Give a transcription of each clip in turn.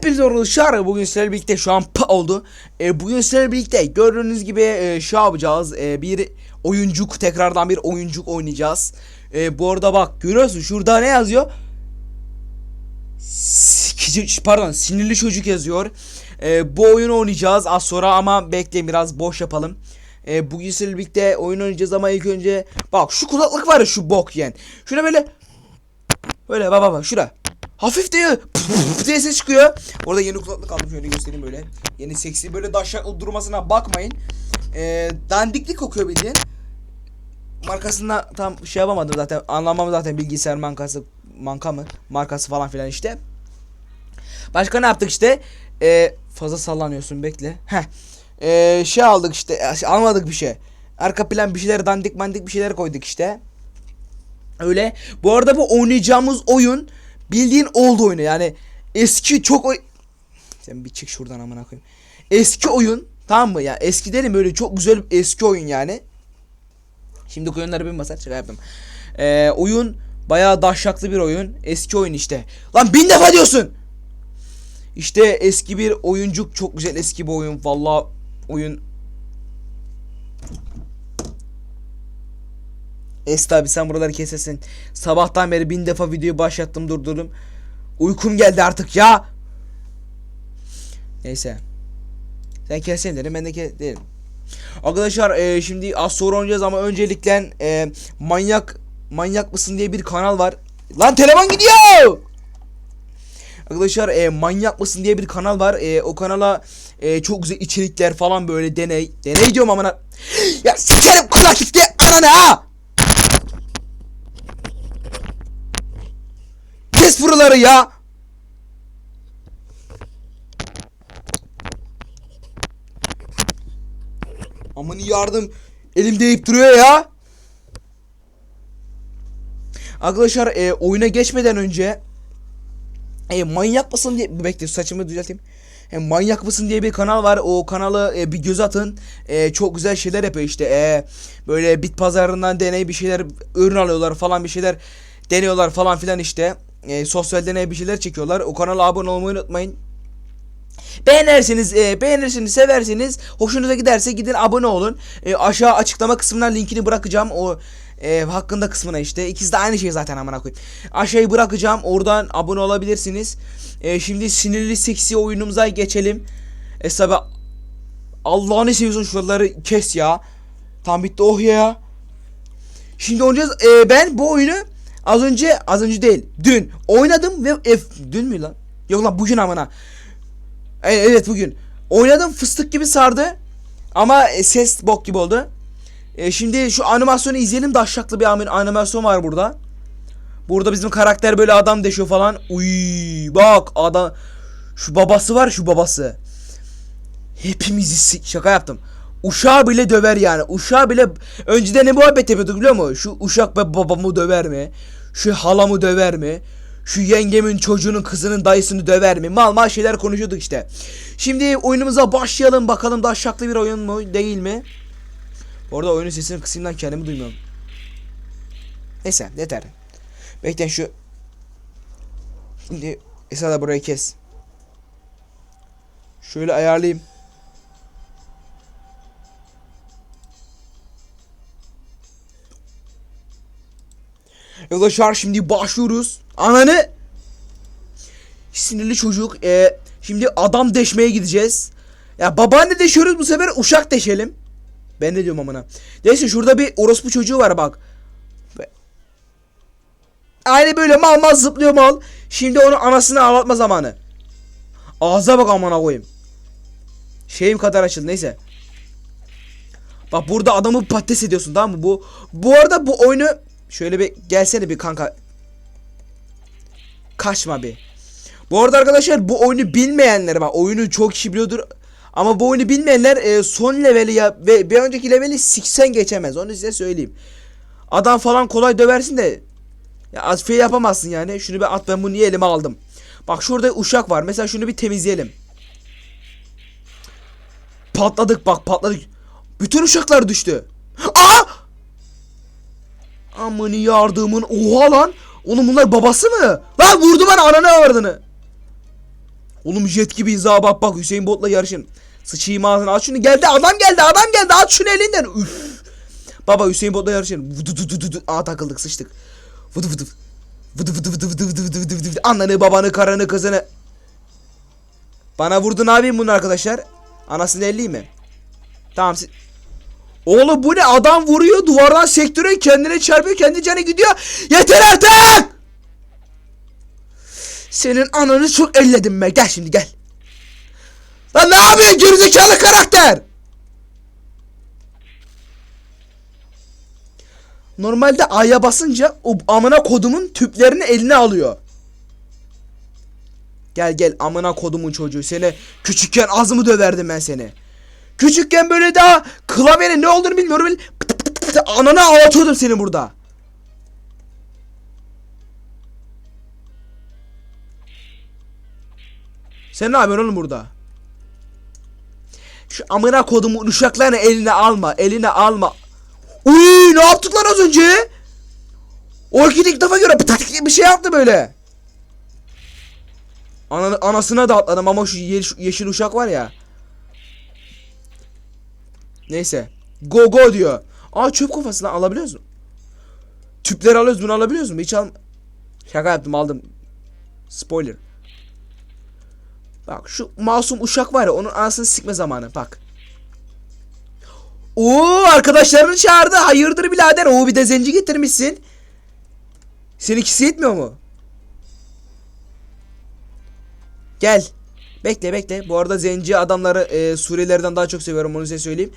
Hepinize arkadaşlar bugün sizlerle birlikte şu an pa oldu. E, bugün sizlerle birlikte gördüğünüz gibi e, şey yapacağız. E, bir oyuncuk tekrardan bir oyuncuk oynayacağız. E, bu arada bak görüyorsun şurada ne yazıyor? Sikici, pardon sinirli çocuk yazıyor. E, bu oyunu oynayacağız az sonra ama bekleyin biraz boş yapalım. E, bugün sizlerle birlikte oyun oynayacağız ama ilk önce bak şu kulaklık var ya şu bok yiyen. Şuna böyle Böyle baba baba şura. Hafif diyor. diye ses çıkıyor. Orada yeni kulaklık aldım şöyle göstereyim böyle. Yeni seksi böyle daşaklı durmasına bakmayın. Ee, dandiklik kokuyor bildiğin. Markasında tam şey yapamadım zaten. Anlamam zaten bilgisayar markası manka mı? Markası falan filan işte. Başka ne yaptık işte? Ee, fazla sallanıyorsun bekle. Heh. Ee, şey aldık işte. Almadık bir şey. Arka plan bir şeyler dandik mandik bir şeyler koyduk işte. Öyle. Bu arada bu oynayacağımız oyun bildiğin oldu oyunu. Yani eski çok oy... Sen bir çık şuradan amına koyayım. Eski oyun tamam mı ya? Eski derim böyle çok güzel eski oyun yani. Şimdi oyunları bir masa şaka yaptım. Ee, oyun bayağı daşşaklı bir oyun. Eski oyun işte. Lan bin defa diyorsun. İşte eski bir oyuncuk çok güzel eski bir oyun. Vallahi oyun Esta abi sen buraları kesesin. Sabahtan beri bin defa videoyu başlattım durdurdum. Uykum geldi artık ya. Neyse. Sen kesin derim ben de derim. Arkadaşlar e, şimdi az sonra oynayacağız ama öncelikle e, manyak manyak mısın diye bir kanal var. Lan telefon gidiyor. Arkadaşlar e, manyak mısın diye bir kanal var. E, o kanala e, çok güzel içerikler falan böyle deney. Deney diyorum amına. Ya sikerim kulaklık diye ananı ha. Buraları ya. Aman yardım. Elim deyip duruyor ya. Arkadaşlar e, oyuna geçmeden önce e, manyak mısın diye bekle saçımı düzelteyim. E, manyak mısın diye bir kanal var. O kanalı e, bir göz atın. E, çok güzel şeyler yapıyor işte. E, böyle bit pazarından deney bir şeyler ürün alıyorlar falan bir şeyler deniyorlar falan filan işte. E, sosyal deney bir şeyler çekiyorlar. O kanala abone olmayı unutmayın. Beğenirseniz, e, beğenirseniz, severseniz, hoşunuza giderse gidin abone olun. E, aşağı açıklama kısmına linkini bırakacağım. O e, hakkında kısmına işte. İkisi de aynı şey zaten amına koyayım. Aşağıya bırakacağım. Oradan abone olabilirsiniz. E, şimdi sinirli seksi oyunumuza geçelim. Hesaba Allah'ını seviyorsun şuraları kes ya. Tam bitti oh ya. Şimdi oynayacağız. E, ben bu oyunu az önce az önce değil. Dün oynadım ve F, dün mü lan? Yok lan bugün amına. E, evet bugün. Oynadım fıstık gibi sardı. Ama e, ses bok gibi oldu. E, şimdi şu animasyonu izleyelim. Daşşaklı bir anim- animasyon var burada. Burada bizim karakter böyle adam deşiyor falan. Uy bak adam şu babası var şu babası. Hepimizi si- şaka yaptım. Uşağı bile döver yani. Uşağı bile önceden ne muhabbet yapıyorduk biliyor musun? Şu uşak be babamı döver mi? Şu halamı döver mi? Şu yengemin çocuğunun kızının dayısını döver mi? Mal mal şeyler konuşuyorduk işte. Şimdi oyunumuza başlayalım bakalım da şaklı bir oyun mu değil mi? Bu arada oyunun sesini kısayım kendimi duymuyorum. Neyse yeter. Bekleyin şu. Şimdi Esra da burayı kes. Şöyle ayarlayayım. Arkadaşlar şimdi başlıyoruz. Ananı. Sinirli çocuk. E, şimdi adam deşmeye gideceğiz. Ya babaanne deşiyoruz bu sefer uşak deşelim. Ben ne diyorum amına. Neyse şurada bir orospu çocuğu var bak. Aynı böyle mal mal zıplıyor mal. Şimdi onu anasını ağlatma zamanı. Ağza bak amına koyayım. Şeyim kadar açıldı neyse. Bak burada adamı patates ediyorsun tamam mı? Bu bu arada bu oyunu şöyle bir gelsene bir kanka. Kaçma bir. Bu arada arkadaşlar bu oyunu bilmeyenler bak oyunu çok kişi biliyordur. Ama bu oyunu bilmeyenler e, son leveli ya ve bir önceki leveli 80 geçemez. Onu size söyleyeyim. Adam falan kolay döversin de ya az şey yapamazsın yani. Şunu bir at ben bunu niye elime aldım. Bak şurada uşak var. Mesela şunu bir temizleyelim. Patladık bak patladık. Bütün uşaklar düştü. Aa! Aman yardımın oha lan. Oğlum bunlar babası mı? Lan vurdu bana ananı avradını. Oğlum jet gibi iza bak bak Hüseyin Bolt'la yarışın. Sıçayım ağzına aç şunu geldi adam geldi adam geldi aç şunu elinden. Üf. Baba Hüseyin Bolt'la yarışın. Vudu vudu vudu. Aa takıldık sıçtık. Vudu vudu. Vudu vudu vudu vudu vudu vudu vudu vudu. Ananı babanı karını kızını. Bana vurdun abim bunu arkadaşlar. Anasını elleyeyim mi? Tamam siz... Oğlum bu ne adam vuruyor duvardan sektörüyor kendine çarpıyor kendi canı gidiyor. Yeter artık! Senin ananı çok elledim ben gel şimdi gel. Lan ne yapıyorsun gerizekalı karakter? Normalde A'ya basınca o amına kodumun tüplerini eline alıyor. Gel gel amına kodumun çocuğu seni küçükken az mı döverdim ben seni. Küçükken böyle daha klavyenin ne olduğunu bilmiyorum. Böyle pıt pıt ananı ağlatıyordum seni burada. Sen ne yapıyorsun oğlum burada? Şu amına kodumun uşaklarını eline alma. Eline alma. Uy ne yaptık lan az önce? Orkid ilk defa göre pıtatik bir şey yaptı böyle. Ana, anasına da atladım ama şu yeşil, yeşil uşak var ya. Neyse. Go go diyor. Aa çöp kafasından alabiliyoruz mu? Tüpleri alıyoruz bunu alabiliyoruz mu? Hiç al... Şaka yaptım aldım. Spoiler. Bak şu masum uşak var ya onun anasını sikme zamanı bak. Oo arkadaşlarını çağırdı. Hayırdır birader? Oo bir de zenci getirmişsin. Seninkisi yetmiyor mu? Gel. Bekle bekle. Bu arada zenci adamları e, Suriyelilerden daha çok seviyorum onu size söyleyeyim.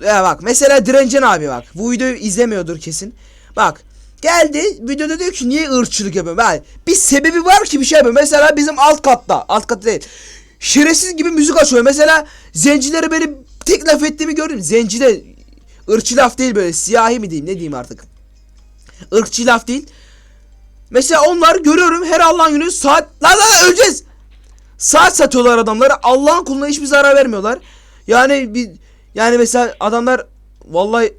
Ya bak mesela Direncen abi bak. Bu videoyu izlemiyordur kesin. Bak. Geldi videoda diyor ki niye ırkçılık yapıyor? Ben bir sebebi var ki bir şey yapıyor. Mesela bizim alt katta. Alt katta değil. Şerefsiz gibi müzik açıyor. Mesela zencileri benim tek laf ettiğimi gördüm. Zenci de ırkçı laf değil böyle. Siyahi mi diyeyim ne diyeyim artık. Irkçı laf değil. Mesela onlar görüyorum her Allah'ın günü saat... Lan lan öleceğiz. Saat satıyorlar adamlara. Allah'ın kuluna hiçbir zarar vermiyorlar. Yani bir yani mesela adamlar vallahi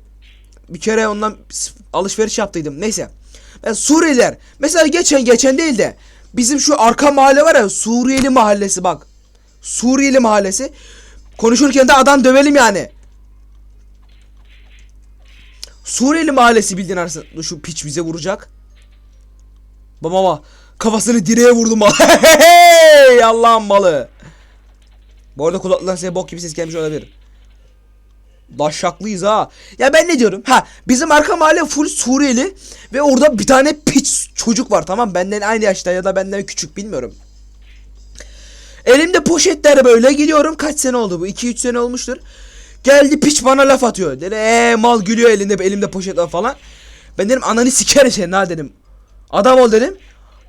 bir kere ondan alışveriş yaptıydım. Neyse. Ben Suriyeliler. Mesela geçen geçen değil de bizim şu arka mahalle var ya Suriyeli mahallesi bak. Suriyeli mahallesi. Konuşurken de adam dövelim yani. Suriyeli mahallesi bildiğin arasında. Şu piç bize vuracak. Baba baba. Kafasını direğe vurdum. Hey Allah'ın malı. Bu arada kulaklıktan size bok gibi ses gelmiş olabilir. Daşaklıyız ha. Ya ben ne diyorum? Ha bizim arka mahalle full Suriyeli ve orada bir tane piç çocuk var tamam benden aynı yaşta ya da benden küçük bilmiyorum. Elimde poşetler böyle gidiyorum kaç sene oldu bu 2-3 sene olmuştur. Geldi piç bana laf atıyor. Dedi eee mal gülüyor elinde elimde poşet var falan. Ben dedim ananı sikerim senin ha dedim. Adam ol dedim.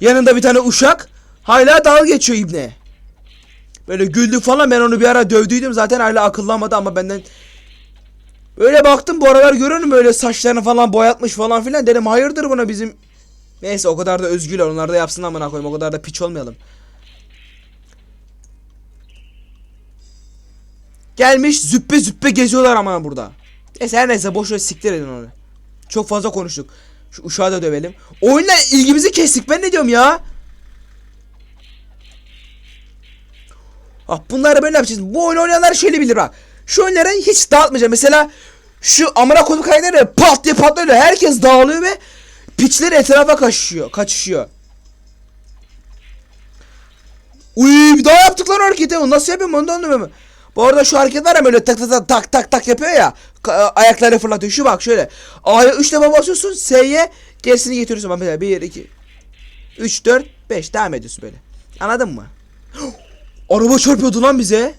Yanında bir tane uşak. Hala dalga geçiyor ibne. Böyle güldü falan ben onu bir ara dövdüydüm zaten hala akıllanmadı ama benden Böyle baktım bu aralar görüyorum böyle saçlarını falan boyatmış falan filan dedim hayırdır buna bizim Neyse o kadar da özgürler onlar da yapsın amına koyayım o kadar da piç olmayalım. Gelmiş züppe züppe geziyorlar ama burada. Neyse her neyse boş ver siktir edin onu. Çok fazla konuştuk. Şu uşağı da dövelim. Oyunla ilgimizi kestik ben ne diyorum ya? Ah bunları böyle yapacağız. Bu oyunu oynayanlar şöyle bilir bak. Şu oyunları hiç dağıtmayacağım. Mesela şu amına kodum kaynakları pat diye patlıyor. Herkes dağılıyor ve piçler etrafa kaçışıyor. Kaçışıyor. Uy bir daha yaptık lan hareketi. Nasıl yapıyorum onu da anlamıyorum. Bu arada şu hareket var ya böyle tak tak tak tak tak yapıyor ya. Ka- ayakları fırlatıyor. Şu bak şöyle. A'ya 3 defa basıyorsun. S'ye gerisini getiriyorsun. Bak Mesela 1, 2, 3, 4, 5 devam ediyorsun böyle. Anladın mı? Araba çarpıyordu lan bize.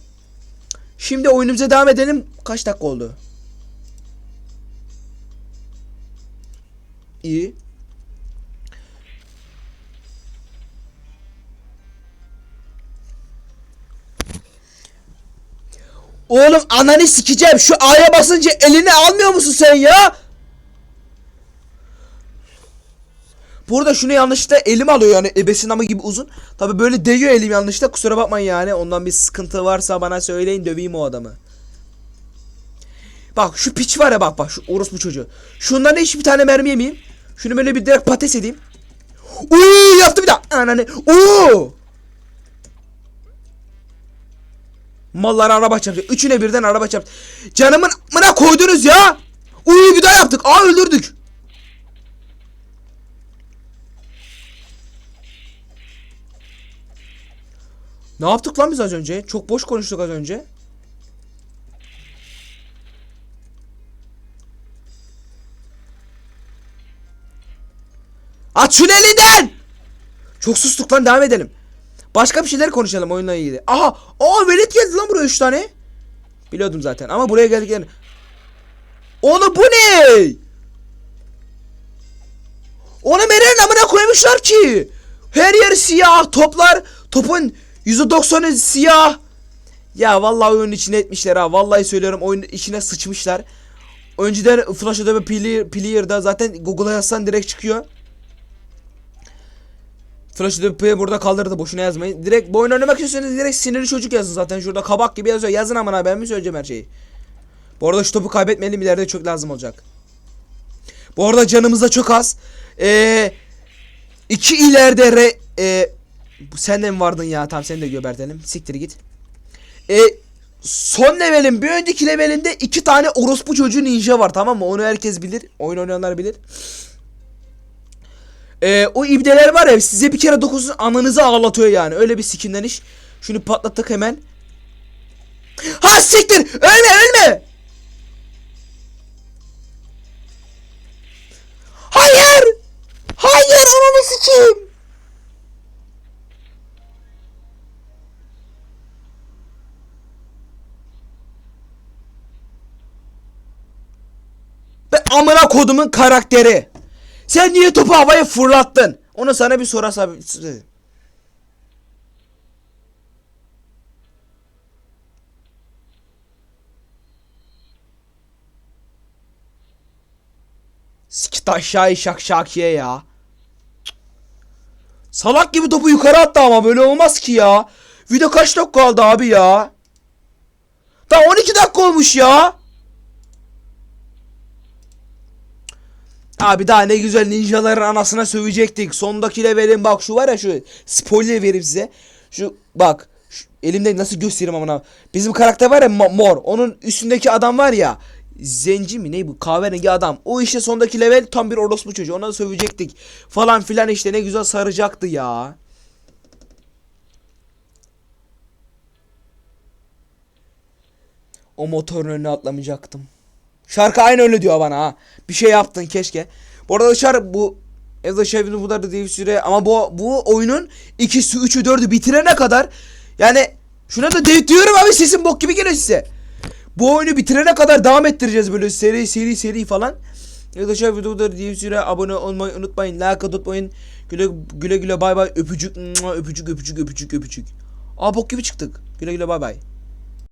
Şimdi oyunumuza devam edelim. Kaç dakika oldu? İyi. Oğlum ananı sikeceğim. Şu A'ya basınca elini almıyor musun sen ya? Burada şunu yanlışlıkla elim alıyor yani ebesin ama gibi uzun. Tabi böyle değiyor elim yanlışlıkla kusura bakmayın yani. Ondan bir sıkıntı varsa bana söyleyin döveyim o adamı. Bak şu piç var ya bak bak şu orospu çocuğu. Şundan hiçbir tane mermi yemeyeyim. Şunu böyle bir direkt patates edeyim. Uuu yaptı bir daha. Ananı. Oo. Mallara araba çarptı. Üçüne birden araba çarptı. Canımın mına koydunuz ya. Uyu bir daha yaptık. Aa öldürdük. Ne yaptık lan biz az önce? Çok boş konuştuk az önce. At şunu elinden! Çok sustuk lan devam edelim. Başka bir şeyler konuşalım oyunla ilgili. Aha! Aa velet geldi lan buraya 3 tane. Biliyordum zaten ama buraya geldik yani. Oğlum bu ne? Onu nerenin amına koymuşlar ki? Her yer siyah toplar. Topun %90'ı siyah. Ya vallahi oyunun içine etmişler ha. Vallahi söylüyorum oyunun içine sıçmışlar. Önceden Flash Adobe Player, Player'da zaten Google'a yazsan direkt çıkıyor. Flash Adobe burada kaldırdı boşuna yazmayın. Direkt bu oyunu oynamak istiyorsanız direkt sinirli çocuk yazın zaten. Şurada kabak gibi yazıyor. Yazın aman ben mi söyleyeceğim her şeyi. Bu arada şu topu kaybetmeyelim ileride çok lazım olacak. Bu arada canımız da çok az. Ee, iki ileride re, e, sen de mi vardın ya? Tamam seni de göbertelim. Siktir git. E, son levelin bir önceki levelinde iki tane orospu çocuğu ninja var tamam mı? Onu herkes bilir. Oyun oynayanlar bilir. E, o ibneler var ya size bir kere dokunsun ananızı ağlatıyor yani. Öyle bir skinleniş. Şunu patlattık hemen. Ha siktir! Ölme ölme! Hayır! Hayır ananı sikeyim! Be amına kodumun karakteri. Sen niye topu havaya fırlattın? Onu sana bir sorasam. Sikit aşağı şak şakiye ya. Salak gibi topu yukarı attı ama böyle olmaz ki ya. Video kaç dakika kaldı abi ya? Daha 12 dakika olmuş ya. Abi daha ne güzel ninjaların anasına sövecektik. Sondaki levelin bak şu var ya şu spoiler vereyim size. Şu bak şu, elimde nasıl göstereyim amına. Bizim karakter var ya mor. Onun üstündeki adam var ya. Zenci mi ne bu kahverengi adam. O işte sondaki level tam bir orospu çocuğu. Ona sövecektik. Falan filan işte ne güzel saracaktı ya. O motorun önüne atlamayacaktım. Şarkı aynı öyle diyor bana ha. Bir şey yaptın keşke. Bu arada dışarı bu Evde Şevin bu da bir süre ama bu bu oyunun ikisi, üçü, dördü bitirene kadar yani şuna da de- diyorum abi sesim bok gibi geliyor size. Bu oyunu bitirene kadar devam ettireceğiz böyle seri seri seri falan. Evde Şevin bu da diye bir süre abone olmayı unutmayın. Like unutmayın. Güle güle güle bay bay öpücük öpücük öpücük öpücük öpücük. Aa bok gibi çıktık. Güle güle bay bay.